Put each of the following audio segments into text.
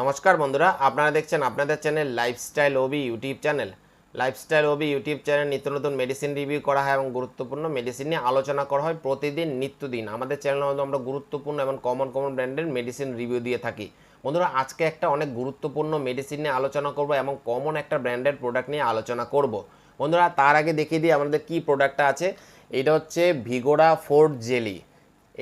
নমস্কার বন্ধুরা, আপনারা দেখছেন আপনাদের channel lifestyle O B YouTube channel lifestyle O B YouTube channel নিত্য নতুন মেডিসিন রিভিউ করা হয় এবং গুরুত্বপূর্ণ মেডিসিন নিয়ে আলোচনা করা হয় প্রতিদিন, নিত্যদিন। আমাদের চ্যানেলের মধ্যে আমরা গুরুত্বপূর্ণ এবং কমন কমন ব্র্যান্ডের মেডিসিন রিভিউ দিয়ে থাকি। বন্ধুরা, আজকে একটা অনেক গুরুত্বপূর্ণ মেডিসিন নিয়ে আলোচনা করব এবং কমন একটা ব্র্যান্ডের প্রোডাক্ট নিয়ে আলোচনা করব। বন্ধুরা, তার আগে দেখিয়ে দিই আমাদের কি প্রোডাক্টটা আছে। এটা হচ্ছে ভিগোরা ফোর্ট জেলি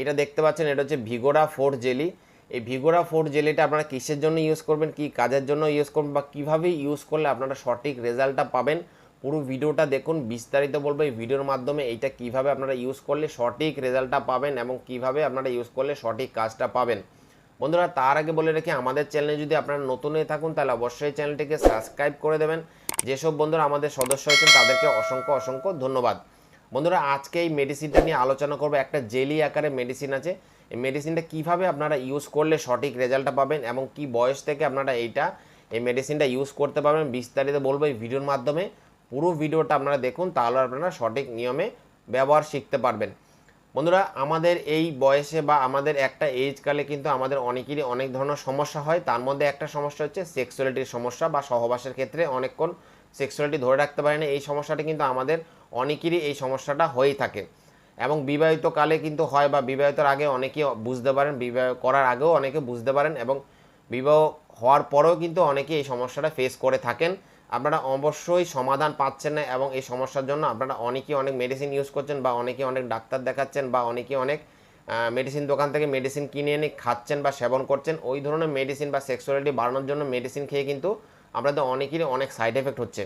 এটা দেখতে পাচ্ছেন, এটা হচ্ছে ভিগোরা ফোর্ট জেলি এই ভিগোরা ফোর জেলিটা আপনারা কিসের জন্য ইউজ করবেন, কি কাজের জন্য ইউজ করবেন বা কীভাবে ইউজ করলে আপনারা সঠিক রেজাল্টটা পাবেন, পুরো ভিডিওটা দেখুন, বিস্তারিত বলব এই ভিডিওর মাধ্যমে এইটা কীভাবে আপনারা ইউজ করলে সঠিক রেজাল্টটা পাবেন এবং কীভাবে আপনারা ইউজ করলে সঠিক কাজটা পাবেন। বন্ধুরা, তার আগে বলে রেখে, আমাদের চ্যানেলে যদি আপনারা নতুন হয়ে থাকুন, তাহলে অবশ্যই চ্যানেলটিকে সাবস্ক্রাইব করে দেবেন। যেসব বন্ধুরা আমাদের সদস্য হয়েছেন, তাদেরকে অসংখ্য অসংখ্য ধন্যবাদ। বন্ধুরা, আজকে এই মেডিসিনটা নিয়ে আলোচনা করব, একটা জেলি আকারে মেডিসিন আছে। এই মেডিসিনটা কীভাবে আপনারা ইউজ করলে সঠিক রেজাল্টটা পাবেন এবং কি বয়স থেকে আপনারা এইটা এই মেডিসিনটা ইউজ করতে পারবেন বিস্তারিত বলব এই ভিডিওর মাধ্যমে। পুরো ভিডিওটা আপনারা দেখুন, তাহলে আপনারা সঠিক নিয়মে ব্যবহার শিখতে পারবেন। বন্ধুরা, আমাদের এই বয়সে বা আমাদের একটা এজ কালে কিন্তু আমাদের অনেকেরই অনেক ধরনের সমস্যা হয়। তার মধ্যে একটা সমস্যা হচ্ছে সেক্সুয়ালিটির সমস্যা বা সহবাসের ক্ষেত্রে অনেকক্ষণ সেক্সুয়ালিটি ধরে রাখতে পারে না। এই সমস্যাটা কিন্তু আমাদের অনেকেরই এই সমস্যাটা হয়েই থাকে। এবং বিবাহিত কালে কিন্তু হয় বা বিবাহিতর আগে অনেকে বুঝতে পারেন, বিবাহ করার আগেও অনেকে বুঝতে পারেন এবং বিবাহ হওয়ার পরেও কিন্তু অনেকে এই সমস্যাটা ফেস করে থাকেন। আপনারা অবশ্যই সমাধান পাচ্ছেন না এবং এই সমস্যার জন্য আপনারা অনেকেই অনেক মেডিসিন ইউজ করছেন বা অনেকে অনেক ডাক্তার দেখাচ্ছেন বা অনেকে অনেক মেডিসিন দোকান থেকে মেডিসিন কিনে এনে খাচ্ছেন বা সেবন করছেন, ওই ধরনের মেডিসিন বা সেক্সুয়ালিটি বাড়ানোর জন্য মেডিসিন খেয়ে কিন্তু আপনাদের অনেকেরই অনেক সাইড এফেক্ট হচ্ছে।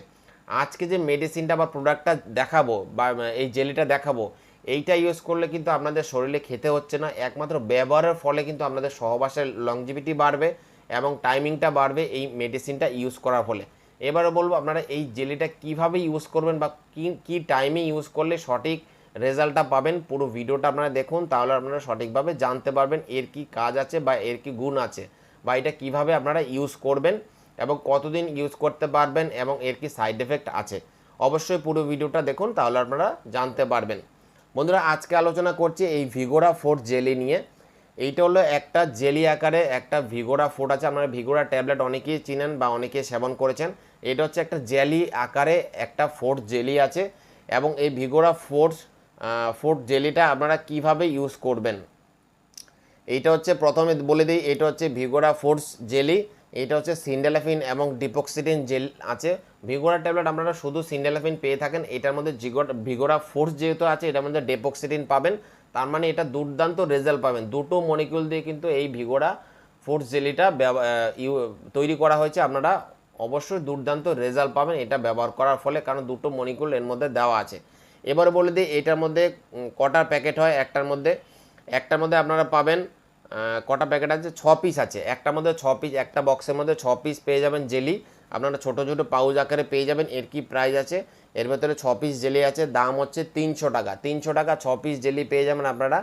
আজকে যে মেডিসিনটা বা প্রোডাক্টটা দেখাবো বা, এই জেলিটা দেখাবো এইটা ইউজ করলে কিন্তু আপনাদের শরীরে খেতে হচ্ছে না। একমাত্র ব্যবহারের ফলে কিন্তু আপনাদের সহবাসের লংজিভিটি বাড়বে এবং টাইমিংটা বাড়বে এই মেডিসিনটা ইউজ করার ফলে। এবারে বলব, আপনারা এই জেলিটা কীভাবে ইউজ করবেন বা কি, কী টাইমে ইউজ করলে সঠিক রেজাল্টটা পাবেন, পুরো ভিডিওটা আপনারা দেখুন, তাহলে আপনারা সঠিকভাবে জানতে পারবেন এর কি কাজ আছে বা এর কি গুণ আছে বা এটা কীভাবে আপনারা ইউজ করবেন এবং কতদিন ইউজ করতে পারবেন এবং এর কি সাইড এফেক্ট আছে। অবশ্যই পুরো ভিডিওটা দেখুন, তাহলে আপনারা জানতে পারবেন। বন্ধুরা, আজকে আলোচনা করছি এই ভিগোরা ফোর্ট জেলি নিয়ে। এইটা হলো একটা জেলি আকারে একটা ভিগোরা ফোর্ট আছে। আপনারা ভিগোরা ট্যাবলেট অনেকেই চিনেন বা অনেকেই সেবন করেছেন। এটা হচ্ছে একটা জেলি আকারে একটা ফোর্ট জেলি আছে এবং এই ভিগোরা ফোর্ট ফোর্ট জেলিটা আপনারা কীভাবে ইউজ করবেন? এইটা হচ্ছে প্রথমে বলে দিই, এটা হচ্ছে ভিগোরা ফোর্স জেলি এটা হচ্ছে সিন্ডেলাফিন এবং ডিপক্সিটিন জেল আছে। ভিগোরা ট্যাবলেট আপনারা শুধু সিন্ডেলাফিন পেয়ে থাকেন, এটার মধ্যে জিগোরা ভিগোরা ফোর্স যেহেতু আছে, এটার মধ্যে ডেপক্সিটিন পাবেন। তার মানে এটা দুর্দান্ত রেজাল্ট পাবেন। দুটো মলিকিউল দিয়ে কিন্তু এই ভিগোরা ফোর্স জেলিটা তৈরি করা হয়েছে। আপনারা অবশ্যই দুর্দান্ত রেজাল্ট পাবেন এটা ব্যবহার করার ফলে, কারণ দুটো মলিকুল এর মধ্যে দেওয়া আছে। এবারে বলে দিই, এটার মধ্যে কটার প্যাকেট হয়? একটার মধ্যে একটার মধ্যে আপনারা পাবেন কটা প্যাকেট আছে? ছ পিস আছে। একটার মধ্যে ছ পিস একটা বক্সের মধ্যে ছ পিস পেয়ে যাবেন জেলি আপনারা ছোটো ছোটো পাউচ আকারে পেয়ে যাবেন। এর কি প্রাইস আছে? এর ভেতরে ছ পিস জেলি আছে। দাম হচ্ছে তিনশো টাকা। তিনশো টাকা ছ পিস জেলি পেয়ে যাবেন আপনারা।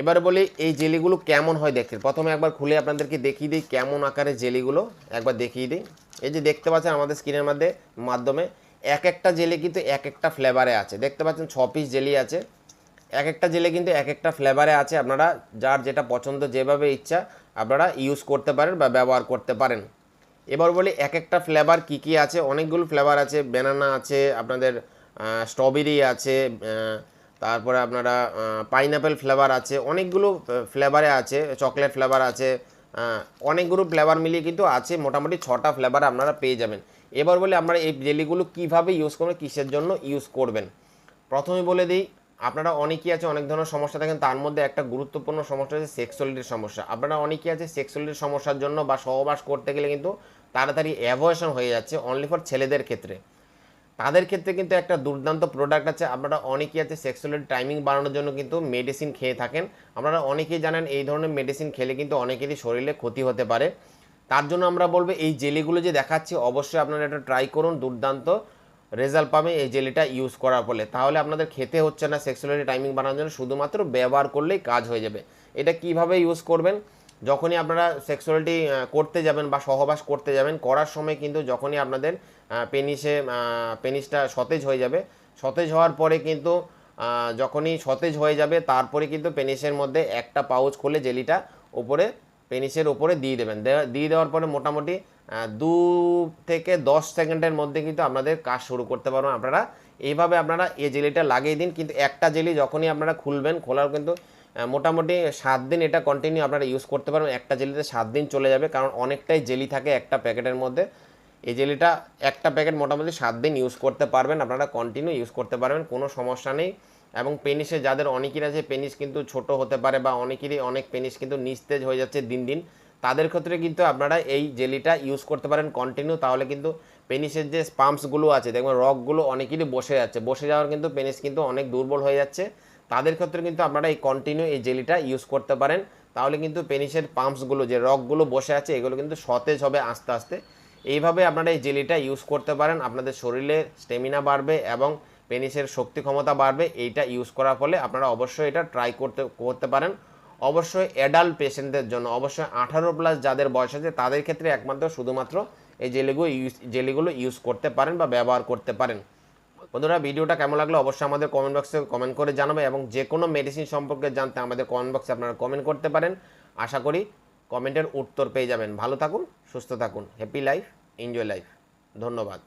এবারে বলি, এই জেলিগুলো কেমন হয় দেখতে? প্রথমে একবার খুলে আপনাদেরকে দেখিয়ে দিই কেমন আকারে জেলিগুলো একবার দেখিয়ে দিই। এই যে দেখতে পাচ্ছেন আমাদের স্ক্রিনের মধ্যে, মাধ্যমে, এক একটা জেলি কিন্তু এক একটা ফ্লেভারে আছে। দেখতে পাচ্ছেন ছ পিস জেলি আছে। এক একটা জেলে কিন্তু এক একটা ফ্লেভারে আছে। আপনারা যার যেটা পছন্দ, যেভাবে ইচ্ছা, আপনারা ইউজ করতে পারেন বা ব্যবহার করতে পারেন। এবার বলি এক একটা ফ্লেভার কী কী আছে? অনেকগুলো ফ্লেভার আছে। ব্যানানা আছে, আপনাদের স্ট্রবেরি আছে তারপরে আপনারা পাইনাপেল ফ্লেভার আছে। অনেকগুলো ফ্লেভারে আছে চকলেট ফ্লেভার আছে অনেকগুলো ফ্লেভার মিলিয়ে কিন্তু আছে। মোটামুটি ছটা ফ্লেভার আপনারা পেয়ে যাবেন। এবার বলি আমরা এই জেলিগুলো কীভাবে ইউজ করবেন, কিসের জন্য ইউজ করবেন? প্রথমে বলে দিই আপনারা অনেকেই আছে, অনেক ধরনের সমস্যা থাকেন, তার মধ্যে একটা গুরুত্বপূর্ণ সমস্যা হচ্ছে সেক্সুয়ালিটির সমস্যা। আপনারা অনেকেই আছে সেক্সুয়ালিটির সমস্যার জন্য বা সহবাস করতে গেলে কিন্তু তাড়াতাড়ি অ্যাভয়েশন হয়ে যাচ্ছে অনলি ফর ছেলেদের ক্ষেত্রে। তাদের ক্ষেত্রে কিন্তু একটা দুর্দান্ত প্রোডাক্ট আছে, আপনারা অনেকেই আছে সেক্সুয়ালিটি টাইমিং বাড়ানোর জন্য কিন্তু মেডিসিন খেয়ে থাকেন। আপনারা অনেকেই জানেন এই ধরনের মেডিসিন খেলে কিন্তু অনেকেরই শরীরে ক্ষতি হতে পারে। তার জন্য আমরা বলব এই জেলিগুলো যে দেখাচ্ছি, অবশ্যই আপনারা এটা ট্রাই করুন, দুর্দান্ত। রেজাল্ট পাবে, এই জেলিটা ইউজ করার ফলে। তাহলে আপনাদের খেতে হচ্ছে না সেক্সুয়ালিটি টাইমিং বানানোর জন্য শুধুমাত্র ব্যবহার করলেই কাজ হয়ে যাবে। এটা কীভাবে ইউজ করবেন? যখনই আপনারা সেক্সুয়ালিটি করতে যাবেন বা সহবাস করতে যাবেন, করার সময় কিন্তু যখনই আপনাদের পেনিসে পেনিসটা সতেজ হয়ে যাবে। সতেজ হওয়ার পরে কিন্তু যখনই সতেজ হয়ে যাবে, তারপরে কিন্তু পেনিসের মধ্যে একটা পাউচ খুলে জেলিটা ওপরে পেনিসের ওপরে দিয়ে দেবেন। দিয়ে দেওয়ার পরে মোটামুটি দু থেকে দশ সেকেন্ডের মধ্যে কিন্তু আপনাদের কাজ শুরু করতে পারবেন। আপনারা এইভাবে আপনারা এই জেলিটা লাগিয়ে দিন, কিন্তু একটা জেলি যখনই আপনারা খুলবেন, খোলার কিন্তু মোটামুটি সাত দিন এটা কন্টিনিউ আপনারা ইউজ করতে পারবেন। একটা জেলিতে সাত দিন চলে যাবে, কারণ অনেকটাই জেলি থাকে একটা প্যাকেটের মধ্যে। এই জেলিটা একটা প্যাকেট মোটামুটি সাত দিন ইউজ করতে পারবেন, আপনারা কন্টিনিউ ইউজ করতে পারবেন, কোনো সমস্যা নেই। এবং পেনিসে যাদের অনেকের আছে, পেনিস কিন্তু ছোট হতে পারে বা অনেকেরই অনেক পেনিস কিন্তু নিস্তেজ হয়ে যাচ্ছে দিন দিন, তাদের ক্ষেত্রে কিন্তু আপনারা এই জেলিটা ইউজ করতে পারেন কন্টিনিউ তাহলে কিন্তু পেনিসের যে পাম্পসগুলো আছে, দেখবেন রকগুলো অনেকেরই বসে যাচ্ছে, বসে যাওয়ার কিন্তু পেনিস কিন্তু অনেক দুর্বল হয়ে যাচ্ছে, তাদের ক্ষেত্রে কিন্তু আপনারা এই কন্টিনিউ এই জেলিটা ইউজ করতে পারেন, তাহলে কিন্তু পেনিসের পাম্পসগুলো যে রকগুলো বসে আছে, এগুলো কিন্তু সতেজ হবে আস্তে আস্তে, এইভাবে আপনারা এই জেলিটা ইউজ করতে পারেন, আপনাদের শরীরে স্টেমিনা বাড়বে এবং পেনিসের শক্তি ক্ষমতা বাড়বে, এইটা ইউজ করার ফলে আপনারা অবশ্যই এটা ট্রাই করতে করতে পারেন। অবশ্যই অ্যাডাল্ট পেশেন্টদের জন্য, অবশ্যই আঠারো প্লাস যাদের বয়স আছে, তাদের ক্ষেত্রে একমাত্র শুধুমাত্র এই জেলিগুলো ইউজ জেলিগুলো ইউজ করতে পারেন বা ব্যবহার করতে পারেন। বন্ধুরা, ভিডিওটা কেমন লাগল অবশ্যই আমাদের কমেন্ট বক্সে কমেন্ট করে জানাবে এবং যে কোনো মেডিসিন সম্পর্কে জানতে আমাদের কমেন্ট বক্সে আপনারা কমেন্ট করতে পারেন। আশা করি কমেন্টের উত্তর পেয়ে যাবেন। ভালো থাকুন, সুস্থ থাকুন হ্যাপি লাইফ এনজয় লাইফ ধন্যবাদ।